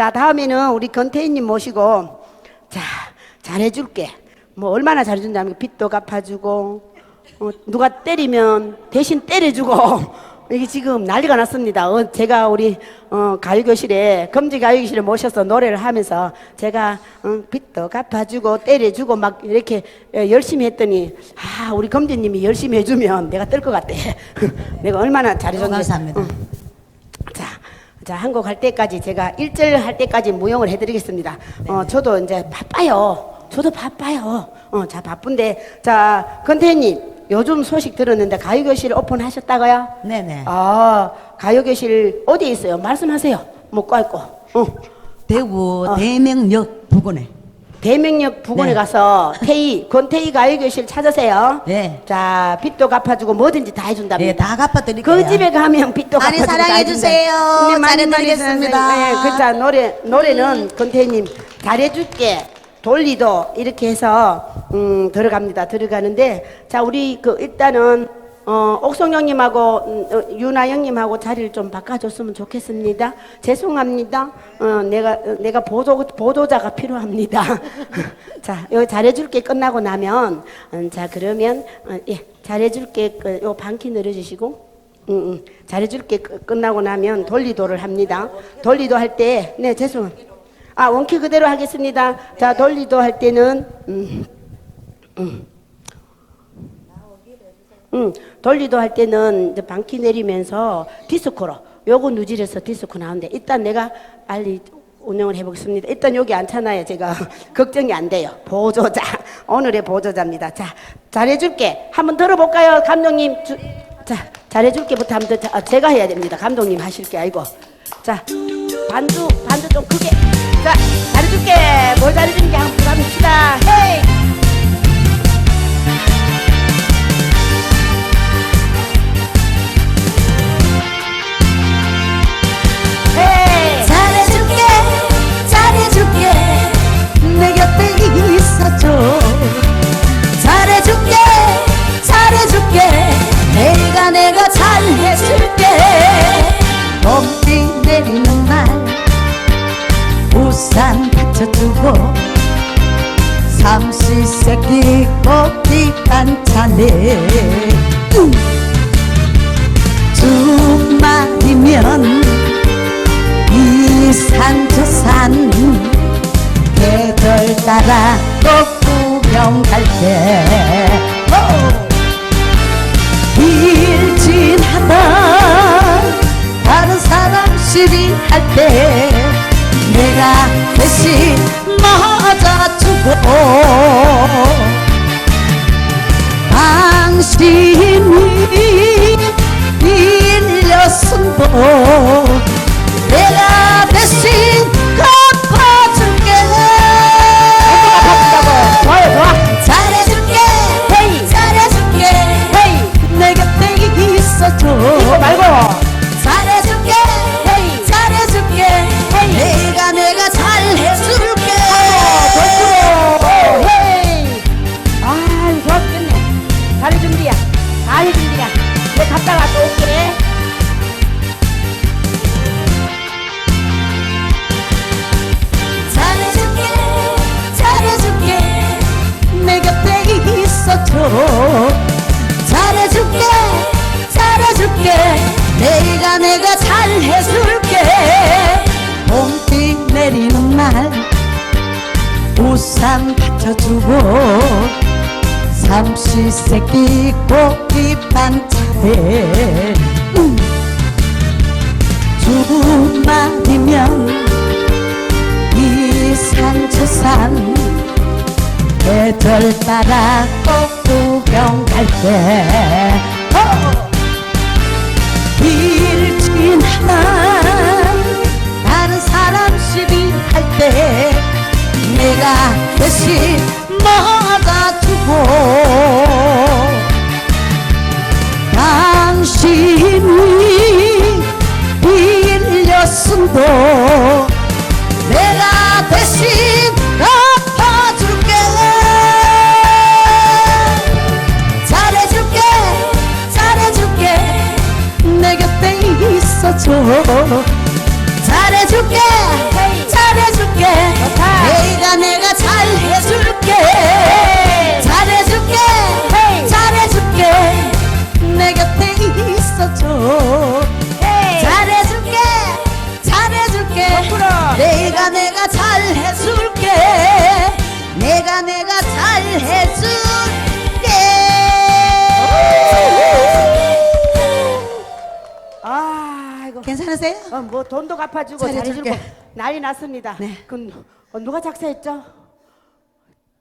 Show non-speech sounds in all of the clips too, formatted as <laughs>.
자, 다음에는 우리 건태희님 모시고, 자, 잘해줄게. 뭐, 얼마나 잘해준다면 빚도 갚아주고, 어, 누가 때리면 대신 때려주고, <laughs> 이게 지금 난리가 났습니다. 어, 제가 우리 어, 가요교실에 금지 가요교실에 모셔서 노래를 하면서 제가 어, 빚도 갚아주고 때려주고 막 이렇게 어, 열심히 했더니 아 우리 금지님이 열심히 해주면 내가 뜰 것 같대. <laughs> 내가 얼마나 잘해줬는지. 감사합니다. 어. 자, 자, 한국 할 때까지 제가 일절할 때까지 무용을 해드리겠습니다. 어, 저도 이제 바빠요. 저도 바빠요. 어, 자, 바쁜데. 자, 건태님, 요즘 소식 들었는데 가요교실 오픈하셨다고요? 네네. 아, 가요교실 어디에 있어요? 말씀하세요. 묻고 할거 어. 대구 어. 대명역 부근에. 대명역 부근에 네. 가서 태희, 권태희 가요교실 찾으세요. 네. 자, 빚도 갚아주고 뭐든지 다 해준답니다. 네, 다 갚아드릴게요. 그 집에 가면 빚도 많이 갚아주고 다 사랑해주세요. 잘해드리겠습니다. 네, 그자 노래 노래는 건태님 잘해줄게 돌리도 이렇게 해서 음, 들어갑니다. 들어가는데 자 우리 그 일단은 어, 옥성형님하고 음, 어, 유나형님하고 자리를 좀 바꿔줬으면 좋겠습니다. 죄송합니다. 어, 내가 어, 내가 보조 보조자가 필요합니다. <laughs> 자, 요 잘해줄게 끝나고 나면 음, 자 그러면 어, 예 잘해줄게 그, 요 반키 늘어주시고. 응, 응. 잘해줄게 끝- 끝나고 나면 돌리도를 합니다. 돌리도 할 때, 네, 죄송합니다. 아, 원키 그대로 하겠습니다. 자, 돌리도 할 때는, 음, 음, 돌리도 할 때는 이제 방키 내리면서 디스코로, 요거 누질해서 디스코 나오는데, 일단 내가 빨리 운영을 해보겠습니다. 일단 여기 앉잖아요. 제가 <laughs> 걱정이 안 돼요. 보조자. 오늘의 보조자입니다. 자, 잘해줄게. 한번 들어볼까요? 감독님. 주, 자, 잘해줄게부터 한번 더, 아, 제가 해야 됩니다. 감독님 하실 게 아니고. 자, 반주, 반주 좀 크게. 자, 잘해줄게. 뭘 잘해주는지 한번 부담합시다. 헤이! 헤이! 있어줘. 따라 또 구경 갈때. 일진하다 다른 사람 시비 할 때 내가 대신 맞아주고. 당신이 빌렸음도 갔다가 또 올게. 잘해줄게 잘해줄게. 내 곁에 있어줘. 잘해줄게 잘해줄게. 내가 내가 잘해줄게. 봄비 내리는 날 우산 받쳐주고 삼시세끼 고기 반찬에 음. 주말이면 이산저산 계절 따라 꽃 구경 갈때 일진 하나 다른 사람 시비 할때 내가 대신 맞아주고 당신 어, 뭐 돈도 갚아주고 잘해줄게. 잘해주고 난리 났습니다. 네. 그 어, 누가 작사했죠?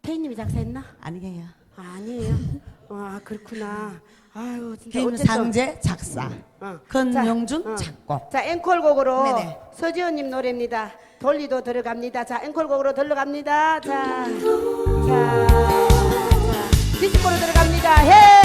태희님이 작사했나? 아니에요. 아, 아니에요. 어, 아 그렇구나. 아유 진짜 어쨌든 김상재 작사, 어. 권명준 자, 어. 작곡. 자 앵콜곡으로 네네. 서지현님 노래입니다. 돌리도 들어갑니다. 자 앵콜곡으로 들어갑니다. 자, 자, 자 디스코로 들어갑니다. 헤이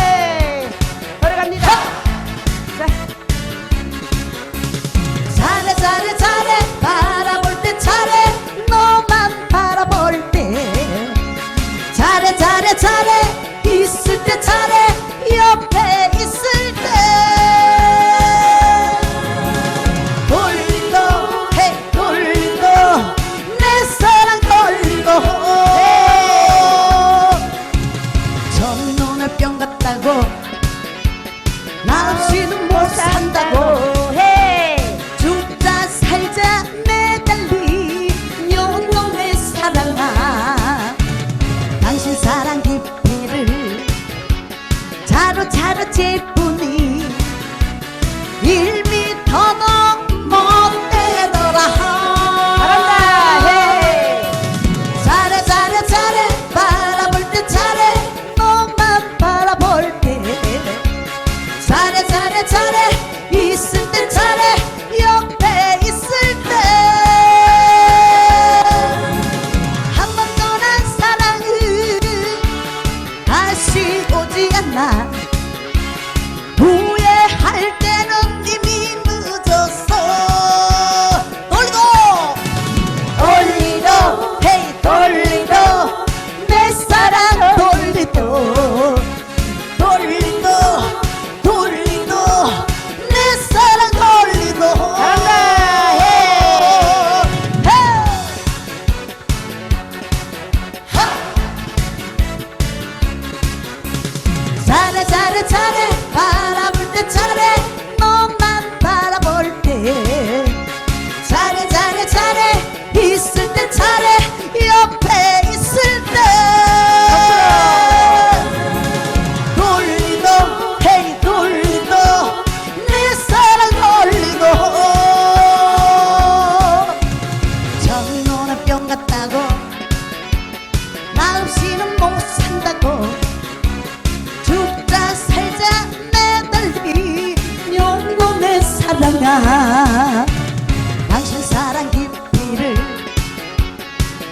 당신 사랑 깊이를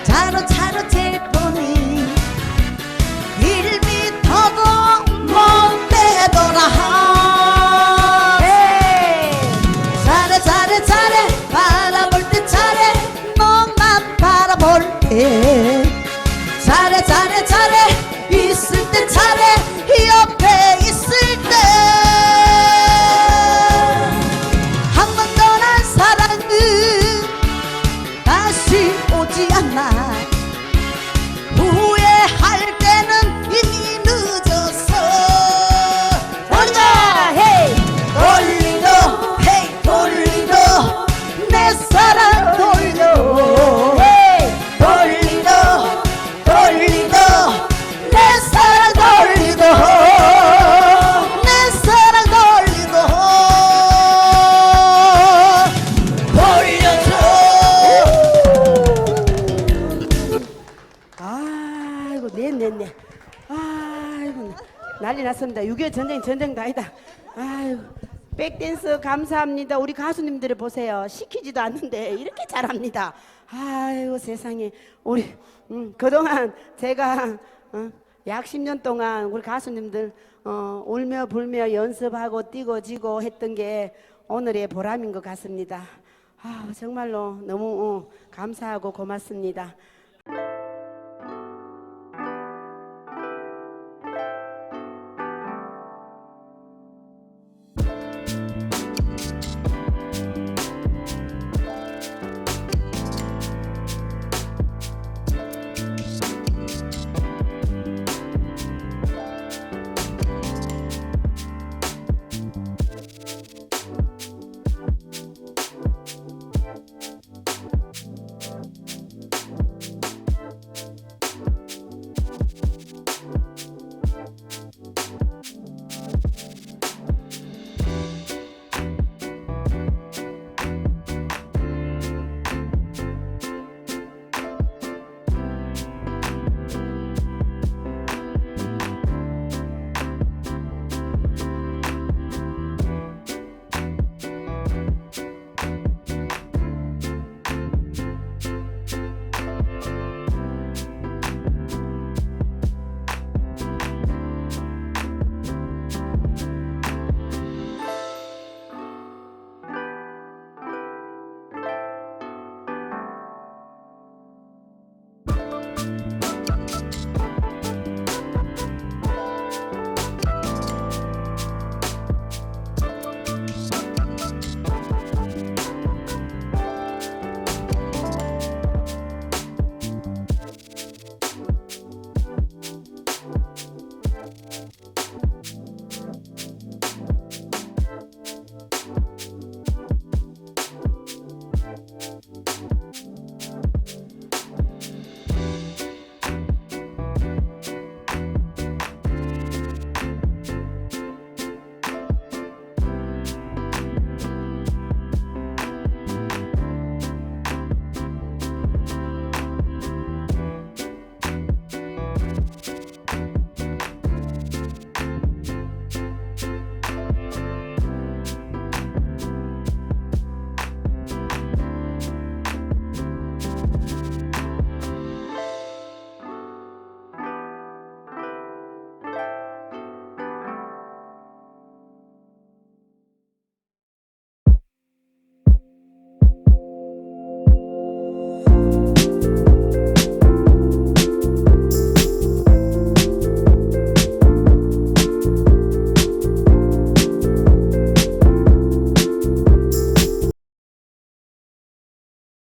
자루자루 짚으니 1미터도 못 되더라. 잘해 잘해 잘해. 바라볼 때 잘해. 너만 바라볼 때 잘해 잘해 잘해 난리 났습니다. 6.25 전쟁 전쟁도 아니다. 아이고 백댄스 감사합니다. 우리 가수님들을 보세요. 시키지도 않는데 이렇게 잘합니다. 아이고 세상에. 우리 음, 그동안 제가 어, 약 10년 동안 우리 가수님들 어, 울며 불며 연습하고 뛰고 지고 했던 게 오늘의 보람인 것 같습니다. 아 정말로 너무 어, 감사하고 고맙습니다